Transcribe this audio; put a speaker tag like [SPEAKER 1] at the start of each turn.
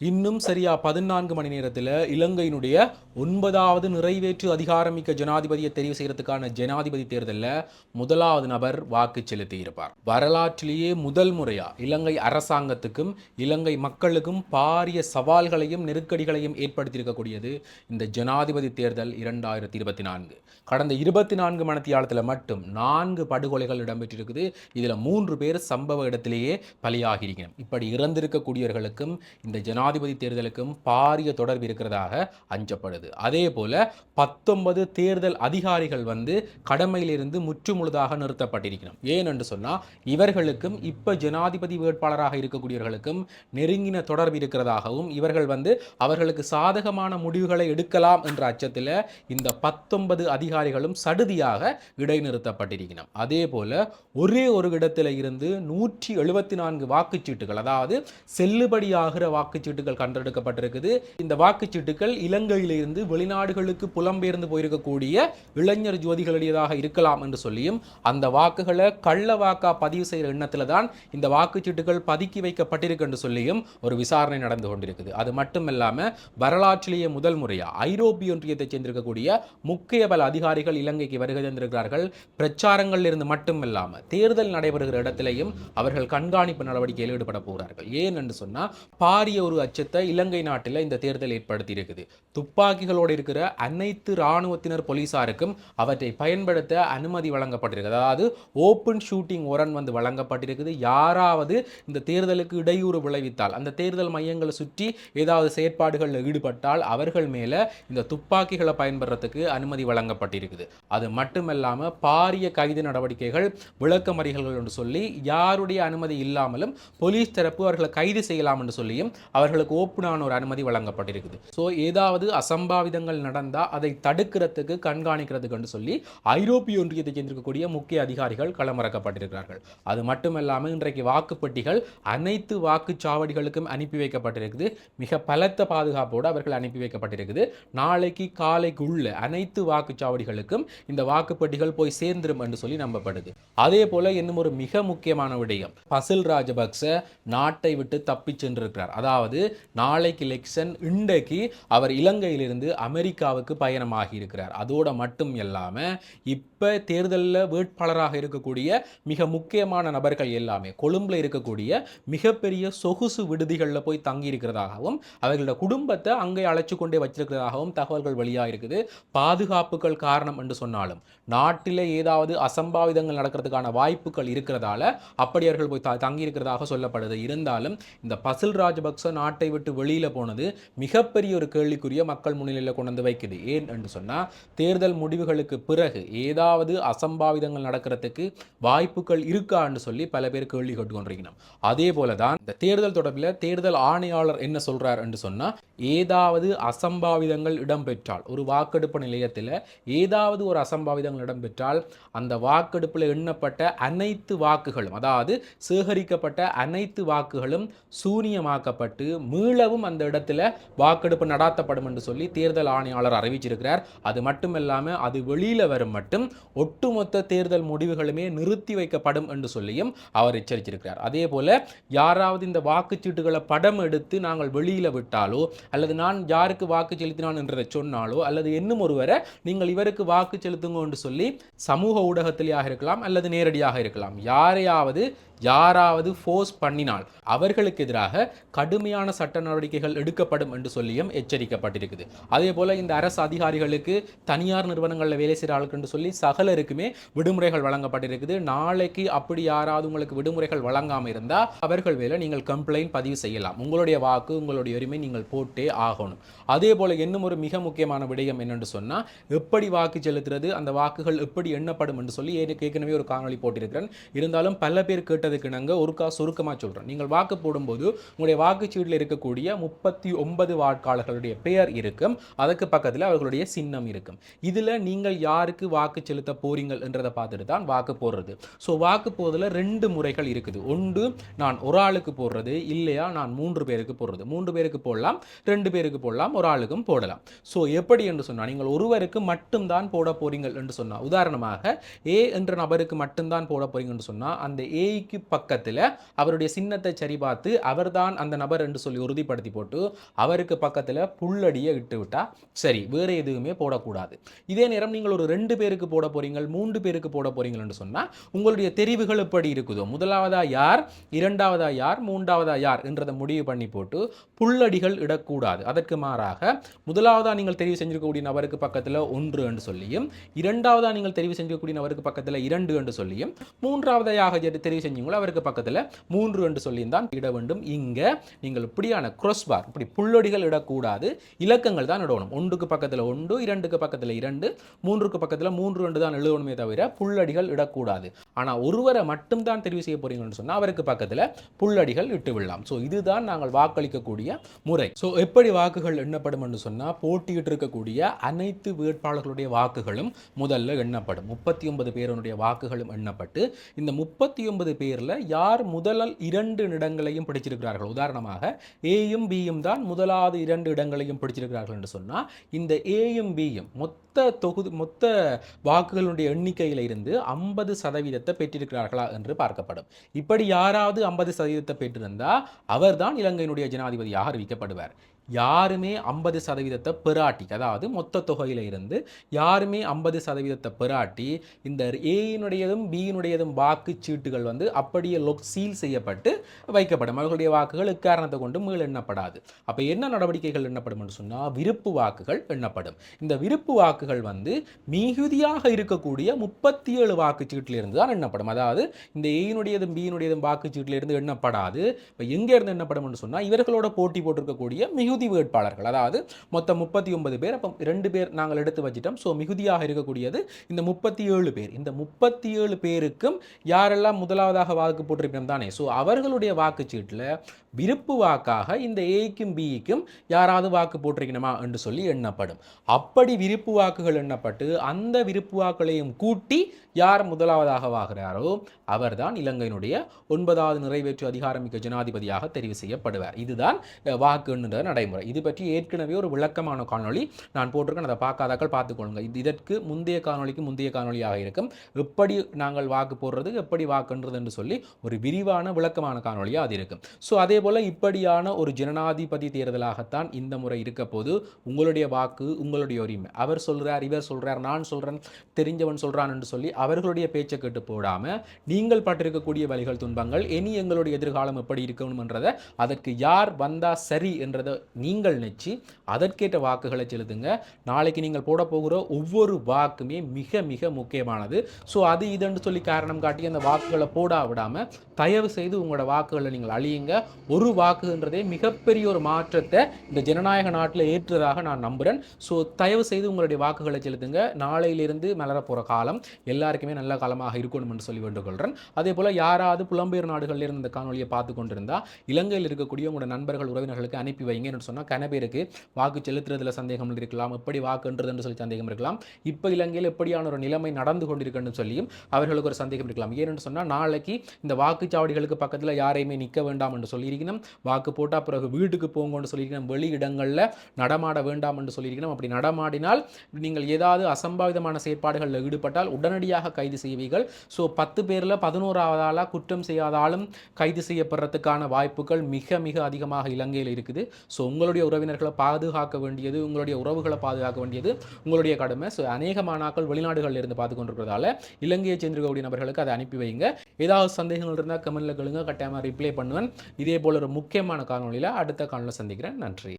[SPEAKER 1] இன்னும் சரியா பதினான்கு மணி நேரத்தில் இலங்கையினுடைய ஒன்பதாவது நிறைவேற்று அதிகாரமிக்க ஜனாதிபதியை தெரிவு செய்கிறதுக்கான ஜனாதிபதி தேர்தலில் முதலாவது நபர் வாக்கு செலுத்தி இருப்பார் வரலாற்றிலேயே முதல் முறையாக இலங்கை அரசாங்கத்துக்கும் இலங்கை மக்களுக்கும் பாரிய சவால்களையும் நெருக்கடிகளையும் ஏற்படுத்தியிருக்கக்கூடியது இந்த ஜனாதிபதி தேர்தல் இரண்டாயிரத்தி இருபத்தி நான்கு கடந்த இருபத்தி நான்கு மணத்தியாலத்தில் மட்டும் நான்கு படுகொலைகள் இடம்பெற்றிருக்குது. இதில் மூன்று பேர் சம்பவ இடத்திலேயே பலியாகியிருக்கிறோம் இப்படி இறந்திருக்கக்கூடியவர்களுக்கும் இந்த ஜனா ஜனாதிபதி தேர்தலுக்கும் பாரிய தொடர்பு இருக்கிறதாக அஞ்சப்படுது. அதே போல பத்தொன்பது தேர்தல் அதிகாரிகள் வந்து கடமையிலிருந்து முற்றுமுழுதாக நிறுத்தப்பட்டிருக்கணும். ஏன் என்று சொன்னால் இவர்களுக்கும் இப்போ ஜனாதிபதி வேட்பாளராக இருக்கக்கூடியவர்களுக்கும் நெருங்கின தொடர்பு இருக்கிறதாகவும் இவர்கள் வந்து அவர்களுக்கு சாதகமான முடிவுகளை எடுக்கலாம் என்ற அச்சத்தில் இந்த பத்தொன்பது அதிகாரிகளும் சடுதியாக இடைநிறுத்தப்பட்டிருக்கணும். அதே போல ஒரே ஒரு இடத்துல இருந்து நூற்றி எழுபத்தி நான்கு வாக்குச்சீட்டுகள் அதாவது செல்லுபடியாகிற வாக்குச்சீட்டு வாக்குச்சீட்டுகள் கண்டெடுக்கப்பட்டிருக்குது. இந்த வாக்குச்சீட்டுகள் இலங்கையிலிருந்து வெளிநாடுகளுக்கு புலம்பெயர்ந்து போயிருக்கக்கூடிய இளைஞர் ஜோதிகளுடையதாக இருக்கலாம் என்று சொல்லியும் அந்த வாக்குகளை கள்ள வாக்கா பதிவு செய்கிற எண்ணத்தில் தான் இந்த வாக்குச்சீட்டுகள் பதுக்கி வைக்கப்பட்டிருக்கு என்று சொல்லியும் ஒரு விசாரணை நடந்து கொண்டிருக்குது. அது மட்டுமல்லாமல் வரலாற்றிலேயே முதல் முறையாக ஐரோப்பிய ஒன்றியத்தைச் சேர்ந்திருக்கக்கூடிய முக்கிய பல அதிகாரிகள் இலங்கைக்கு வருகை தந்திருக்கிறார்கள். பிரச்சாரங்களில் இருந்து மட்டுமில்லாமல் தேர்தல் நடைபெறுகிற இடத்திலேயும் அவர்கள் கண்காணிப்பு நடவடிக்கையில் ஈடுபட போகிறார்கள். ஏன் என்று சொன்னால் பாரிய ஒரு அச்சத்தை இலங்கை நாட்டில் இந்த தேர்தல் ஏற்படுத்தி இருக்குது துப்பாக்கிகளோடு இருக்கிற அனைத்து இராணுவத்தினர் போலீசாருக்கும் அவற்றை பயன்படுத்த அனுமதி வழங்கப்பட்டிருக்கு. அதாவது ஓப்பன் ஷூட்டிங் ஒரன் வந்து வழங்கப்பட்டிருக்குது. யாராவது இந்த தேர்தலுக்கு இடையூறு விளைவித்தால் அந்த தேர்தல் மையங்களை சுற்றி ஏதாவது செயற்பாடுகளில் ஈடுபட்டால் அவர்கள் மேலே இந்த துப்பாக்கிகளை பயன்படுறதுக்கு அனுமதி வழங்கப்பட்டிருக்குது. அது மட்டுமல்லாமல் பாரிய கைது நடவடிக்கைகள் விளக்கமறிகள் என்று சொல்லி யாருடைய அனுமதி இல்லாமலும் போலீஸ் தரப்பு அவர்களை கைது செய்யலாம் என்று சொல்லியும் அவர்கள் அவர்களுக்கு ஓப்பனான ஒரு அனுமதி வழங்கப்பட்டிருக்குது. ஸோ ஏதாவது அசம்பாவிதங்கள் நடந்தால் அதை தடுக்கிறதுக்கு கண்காணிக்கிறதுக்கு சொல்லி ஐரோப்பிய ஒன்றியத்தை சேர்ந்திருக்கக்கூடிய முக்கிய அதிகாரிகள் களமிறக்கப்பட்டிருக்கிறார்கள். அது மட்டுமல்லாமல் இன்றைக்கு வாக்குப்பெட்டிகள் அனைத்து வாக்குச்சாவடிகளுக்கும் அனுப்பி வைக்கப்பட்டிருக்குது. மிக பலத்த பாதுகாப்போடு அவர்கள் அனுப்பி வைக்கப்பட்டிருக்குது. நாளைக்கு காலைக்குள்ள அனைத்து வாக்குச்சாவடிகளுக்கும் இந்த வாக்குப்பெட்டிகள் போய் சேர்ந்துடும் என்று சொல்லி நம்பப்படுது. அதே போல இன்னும் ஒரு மிக முக்கியமான விடயம். பசில் ராஜபக்ச நாட்டை விட்டு தப்பிச் சென்றிருக்கிறார். அதாவது நாளைக்கு எலெக்ஷன் இன்றைக்கு அவர் இலங்கையிலிருந்து அமெரிக்காவுக்கு பயணமாகி இருக்கிறார் அதோட மட்டும் இல்லாம இப்ப தேர்தலில் வேட்பாளராக இருக்கக்கூடிய மிக முக்கியமான நபர்கள் எல்லாமே கொழும்புல இருக்கக்கூடிய மிகப்பெரிய சொகுசு விடுதிகளில் போய் தங்கியிருக்கிறதாகவும் அவர்களோட குடும்பத்தை அங்கே அழைச்சு கொண்டே வச்சிருக்கிறதாகவும் தகவல்கள் வெளியாக இருக்குது. பாதுகாப்புகள் காரணம் என்று சொன்னாலும் நாட்டில் ஏதாவது அசம்பாவிதங்கள் நடக்கிறதுக்கான வாய்ப்புகள் இருக்கிறதால அப்படி அவர்கள் போய் தங்கியிருக்கிறதாக தங்கி இருக்கிறதாக சொல்லப்படுது. இருந்தாலும் இந்த பசில் ராஜபக்ச நாட்டை விட்டு வெளியில் போனது மிகப்பெரிய ஒரு கேள்விக்குரிய மக்கள் முன்னிலையில் கொண்டு வந்து வைக்குது. ஏன் என்று சொன்னால் தேர்தல் முடிவுகளுக்கு பிறகு ஏதாவது அசம்பாவிதங்கள் நடக்கிறதுக்கு வாய்ப்புகள் இருக்கான்னு சொல்லி பல பேர் கேள்வி கேட்டுக்கொண்டிருக்கணும். அதே போல தான் இந்த தேர்தல் தொடர்பில் தேர்தல் ஆணையாளர் என்ன சொல்கிறார் என்று சொன்னால் ஏதாவது அசம்பாவிதங்கள் இடம்பெற்றால் ஒரு வாக்கெடுப்பு நிலையத்தில் ஏதாவது ஒரு அசம்பாவிதங்கள் இடம்பெற்றால் அந்த வாக்கெடுப்பில் எண்ணப்பட்ட அனைத்து வாக்குகளும் அதாவது சேகரிக்கப்பட்ட அனைத்து வாக்குகளும் சூனியமாக்கப்பட்டு மீளவும் அந்த இடத்துல வாக்கெடுப்பு நடாத்தப்படும் என்று சொல்லி தேர்தல் ஆணையாளர் அறிவிச்சிருக்கிறார். அது மட்டும் இல்லாமல் அது வெளியில் வரும் மட்டும் ஒட்டுமொத்த தேர்தல் முடிவுகளுமே நிறுத்தி வைக்கப்படும் என்று சொல்லியும் அவர் எச்சரித்திருக்கிறார் அதே போல யாராவது இந்த வாக்குச்சீட்டுகளை படம் எடுத்து நாங்கள் வெளியில் விட்டாலோ அல்லது நான் யாருக்கு வாக்கு செலுத்தினான் என்றதை சொன்னாலோ அல்லது இன்னும் ஒருவரை நீங்கள் இவருக்கு வாக்கு செலுத்துங்க என்று சொல்லி சமூக ஊடகத்திலேயாக இருக்கலாம் அல்லது நேரடியாக இருக்கலாம். யாரையாவது யாராவது ஃபோர்ஸ் பண்ணினால் அவர்களுக்கு எதிராக கடுமையான சட்ட நடவடிக்கைகள் எடுக்கப்படும் என்று சொல்லியும் எச்சரிக்கப்பட்டிருக்குது. அதே போல இந்த அரசு அதிகாரிகளுக்கு தனியார் நிறுவனங்களில் வேலை செய்கிறார்கள் என்று சொல்லி சகலருக்குமே விடுமுறைகள் வழங்கப்பட்டிருக்குது. நாளைக்கு அப்படி யாராவது உங்களுக்கு விடுமுறைகள் வழங்காமல் இருந்தால் அவர்கள் வேலை நீங்கள் கம்ப்ளைண்ட் பதிவு செய்யலாம். உங்களுடைய வாக்கு உங்களுடைய உரிமை நீங்கள் போட்டே ஆகணும். அதே போல இன்னும் ஒரு மிக முக்கியமான விடயம் என்னென்று சொன்னால் எப்படி வாக்கு செலுத்துறது அந்த வாக்குகள் எப்படி எண்ணப்படும் என்று சொல்லி ஏற்கனவே ஒரு காணொளி போட்டிருக்கிறேன். இருந்தாலும் பல பேர் கேட்டதுக்கு நாங்கள் கா சுருக்கமாக சொல்கிறோம் நீங்கள் வாக்கு போடும்போது உங்களுடைய வாக்குச்சீட்டில் இருக்கக்கூடிய முப்பத்தி ஒன்பது வாக்காளர்களுடைய பெயர் இருக்கும். அதுக்கு பக்கத்தில் அவர்களுடைய சின்னம் இருக்கும். இதில் நீங்கள் யாருக்கு வாக்கு செலுத்த போறீங்கள் என்றதை பார்த்துட்டு தான் வாக்கு போடுறது. ஸோ வாக்கு போதில் ரெண்டு முறைகள் இருக்குது. ஒன்று நான் ஒரு ஆளுக்கு போடுறது இல்லையா நான் மூன்று பேருக்கு போடுறது. மூன்று பேருக்கு போடலாம் ரெண்டு பேருக்கு போடலாம் ஒரு ஆளுக்கும் போடலாம். ஸோ எப்படி என்று சொன்னால் நீங்கள் ஒருவருக்கு மட்டும்தான் போட போறீங்கள் என்று சொன்னால் உதாரணமாக ஏ என்ற நபருக்கு மட்டும்தான் போட போறீங்க என்று சொன்னால் அந்த ஏக்கு ஏக்கு பக்கத்தில் அவருடைய சின்னத்தை சரி பார்த்து அவர்தான் அந்த நபர் என்று சொல்லி உறுதிப்படுத்தி போட்டு அவருக்கு பக்கத்தில் புல்லடியை இட்டு விட்டா சரி வேறு எதுவுமே போடக்கூடாது. இதே நேரம் நீங்கள் ஒரு ரெண்டு பேருக்கு போட போகிறீங்கள் மூன்று பேருக்கு போட போறீங்கன்னு சொன்னால் உங்களுடைய தெரிவுகள் எப்படி இருக்குதோ முதலாவதா யார் இரண்டாவதா யார் மூன்றாவதா யார் என்றதை முடிவு பண்ணி போட்டு புல்லடிகள் இடக்கூடாது. அதற்கு மாறாக முதலாவதா நீங்கள் தெரிவு செஞ்சிருக்கக்கூடிய நபருக்கு பக்கத்தில் ஒன்று என்று சொல்லியும் இரண்டாவதாக நீங்கள் தெரிவு செஞ்சிருக்கக்கூடிய நபருக்கு பக்கத்தில் இரண்டு என்று சொல்லியும் மூன்றாவதாக தெரிவு செஞ்சீங்க செஞ்சீங்களோ அவருக்கு பக்கத்தில் மூன்று என்று சொல்லியிருந்தான். தான் இட வேண்டும். இங்கே நீங்கள் இப்படியான crossbar இப்படி புல்லடிகள் இடக்கூடாது. இலக்கங்கள் தான் இடணும். ஒன்றுக்கு பக்கத்தில் ஒன்று இரண்டுக்கு பக்கத்தில் இரண்டு மூன்றுக்கு பக்கத்தில் மூன்று ரெண்டு தான் எழுதணுமே தவிர புல்லடிகள் இடக்கூடாது. ஆனால் ஒருவரை மட்டும்தான் தெரிவு செய்ய போறீங்கன்னு சொன்னால் அவருக்கு பக்கத்தில் புல்லடிகள் இட்டு விடலாம் ஸோ இதுதான் நாங்கள் வாக்களிக்கக்கூடிய முறை. ஸோ எப்படி வாக்குகள் எண்ணப்படும் என்று சொன்னால் போட்டியிட்டு இருக்கக்கூடிய அனைத்து வேட்பாளர்களுடைய வாக்குகளும் முதல்ல எண்ணப்படும். முப்பத்தி ஒன்பது பேருடைய வாக்குகளும் எண்ணப்பட்டு இந்த முப்பத்தி ஒன்பது பேர் பேரில் யார் முதல் இரண்டு இடங்களையும் பிடிச்சிருக்கிறார்கள்? உதாரணமாக ஏயும் பியும் தான் முதலாவது இரண்டு இடங்களையும் பிடிச்சிருக்கிறார்கள் என்று சொன்னால் இந்த ஏயும் பியும் மொத்த தொகுதி மொத்த வாக்குகளுடைய எண்ணிக்கையில் இருந்து ஐம்பது சதவீதத்தை பெற்றிருக்கிறார்களா என்று பார்க்கப்படும். இப்படி யாராவது ஐம்பது சதவீதத்தை பெற்றிருந்தால் அவர்தான் இலங்கையினுடைய ஜனாதிபதியாக அறிவிக்கப்படுவார். யாருமே ஐம்பது சதவீதத்தை பிராட்டி அதாவது மொத்த தொகையில இருந்து யாருமே ஐம்பது சதவீதத்தை பிராட்டி இந்த ஏயினுடையதும் பியினுடையதும் வாக்குச்சீட்டுகள் வந்து அப்படியே லொக் சீல் செய்யப்பட்டு வைக்கப்படும். அவர்களுடைய வாக்குகள் இக்காரணத்தை கொண்டு மீள் எண்ணப்படாது. அப்போ என்ன நடவடிக்கைகள் எண்ணப்படும் என்று சொன்னால் விருப்பு வாக்குகள் எண்ணப்படும். இந்த விருப்பு வாக்குகள் வந்து மிகுதியாக இருக்கக்கூடிய முப்பத்தி ஏழு வாக்குச்சீட்டிலிருந்து தான் எண்ணப்படும். அதாவது இந்த ஏயினுடையதும் பியினுடையதும் வாக்குச்சீட்டிலிருந்து எண்ணப்படாது. இப்போ எங்கேருந்து எண்ணப்படும் என்று சொன்னால் இவர்களோட போட்டி போட்டிருக்கக்கூடிய மிகுதி வேட்பாளர்கள். அதாவது மொத்தம் முப்பத்தி ஒன்பது பேர் அப்போ ரெண்டு பேர் நாங்கள் எடுத்து வச்சிட்டோம். ஸோ மிகுதியாக இருக்கக்கூடியது இந்த முப்பத்தி ஏழு பேர். இந்த முப்பத்தி ஏழு பேருக்கும் யாரெல்லாம் முதலாவதாக வாக்கு போட்டிருக்கோம் தானே? ஸோ அவர்களுடைய வாக்குச்சீட்டில் விருப்பு வாக்காக இந்த ஏக்கும் பிக்கும் யாராவது வாக்கு போட்டிருக்கணுமா என்று சொல்லி எண்ணப்படும். அப்படி விருப்பு வாக்குகள் எண்ணப்பட்டு அந்த விருப்பு வாக்குகளையும் கூட்டி யார் முதலாவதாக வாகிறாரோ அவர்தான் இலங்கையினுடைய ஒன்பதாவது நிறைவேற்று அதிகாரமிக்க ஜனாதிபதியாக தெரிவு செய்யப்படுவார். இதுதான் வாக்கு எண்ணுகிற நடைமுறை இது பற்றி ஏற்கனவே ஒரு விளக்கமான காணொளி நான் போட்டிருக்கேன். அதை பார்க்காதாக்கள் பார்த்துக்கொள்ளுங்க இது இதற்கு முந்தைய காணொளிக்கு முந்தைய காணொலியாக இருக்கும். எப்படி நாங்கள் வாக்கு போடுறது எப்படி வாக்குன்றது என்று சொல்லி ஒரு விரிவான விளக்கமான காணொலியாக அது இருக்கும். ஸோ அதே போல் இப்படியான ஒரு ஜனாதிபதி தேர்தலாகத்தான் இந்த முறை இருக்க போது உங்களுடைய வாக்கு உங்களுடைய உரிமை. அவர் சொல்கிறார் இவர் சொல்கிறார் நான் சொல்கிறேன் தெரிஞ்சவன் சொல்கிறான் என்று சொல்லி அவர்களுடைய பேச்சை கேட்டு போடாமல் நீங்கள் பட்டிருக்கக்கூடிய வழிகள் துன்பங்கள் இனி எங்களுடைய எதிர்காலம் எப்படி இருக்கணும்ன்றதை அதற்கு யார் வந்தால் சரி என்றதை நீங்கள் நினச்சி அதற்கேற்ற வாக்குகளை செலுத்துங்க. நாளைக்கு நீங்கள் போட போகிற ஒவ்வொரு வாக்குமே மிக மிக முக்கியமானது. ஸோ அது இதுன்னு சொல்லி காரணம் காட்டி அந்த வாக்குகளை போடா விடாமல் தயவு செய்து உங்களோட வாக்குகளை நீங்கள் அழியுங்க. ஒரு வாக்குன்றதே மிகப்பெரிய ஒரு மாற்றத்தை இந்த ஜனநாயக நாட்டில் ஏற்றுவதாக நான் நம்புகிறேன் ஸோ தயவு செய்து உங்களுடைய வாக்குகளை செலுத்துங்க. நாளையிலிருந்து மலர போகிற காலம் எல்லாருக்குமே நல்ல காலமாக இருக்கணும் என்று சொல்லி வேண்டுகொள்கிறேன் அதே போல் யாராவது புலம்பெயர் நாடுகளில் இருந்து இந்த காணொலியை பார்த்து கொண்டிருந்தால் இலங்கையில் இருக்கக்கூடிய உங்களோட நண்பர்கள் உறவினர்களுக்கு அனுப்பி வைங்கன்னு சொன்னால் கனபேருக்கு வாக்கு செலுத்துறதுல சந்தேகம் இருக்கலாம். எப்படி வாக்குன்றதுன்னு சொல்லி சந்தேகம் இருக்கலாம். இப்போ இலங்கையில் எப்படியான ஒரு நிலைமை நடந்து கொண்டிருக்குன்னு சொல்லியும் அவர்களுக்கு ஒரு சந்தேகம் இருக்கலாம். ஏன்னு சொன்னால் நாளைக்கு இந்த வாக்குச்சாவடிகளுக்கு பக்கத்தில் யாரையுமே நிற்க வேண்டாம் என்று சொல்லியிருக்கணும். வாக்கு போட்டால் பிறகு வீட்டுக்கு போங்கன்னு சொல்லியிருக்கணும். வெளி இடங்களில் நடமாட வேண்டாம் என்று சொல்லியிருக்கணும். அப்படி நடமாடினால் நீங்கள் ஏதாவது அசம்பாவிதமான செயற்பாடுகளில் ஈடுபட்டால் உடனடியாக கைது செய்வீர்கள். ஸோ பத்து பேரில் பதினோராவது ஆளாக குற்றம் செய்யாத ஆளும் கைது செய்யப்படுறதுக்கான வாய்ப்புகள் மிக மிக அதிகமாக இலங்கையில் இருக்குது. ஸோ உங்களுடைய உறவினர்களை பாதுகாக்க வேண்டியது உங்களுடைய உறவுகளை பாதுகாக்க வேண்டியது உங்களுடைய கடமை. ஸோ அநேக மாணாக்கள் வெளிநாடுகளில் இருந்து பார்த்து கொண்டிருக்கிறதால இலங்கையை சேர்ந்திருக்கக்கூடிய நபர்களுக்கு அதை அனுப்பி வைங்க. ஏதாவது சந்தேகங்கள் இருந்தால் கமெண்ட்ல கேளுங்க. கட்டாயமாக ரிப்ளை பண்ணுவேன். இதே போல ஒரு முக்கியமான காணொளியில் அடுத்த காணொலியில் சந்திக்கிறேன். நன்றி.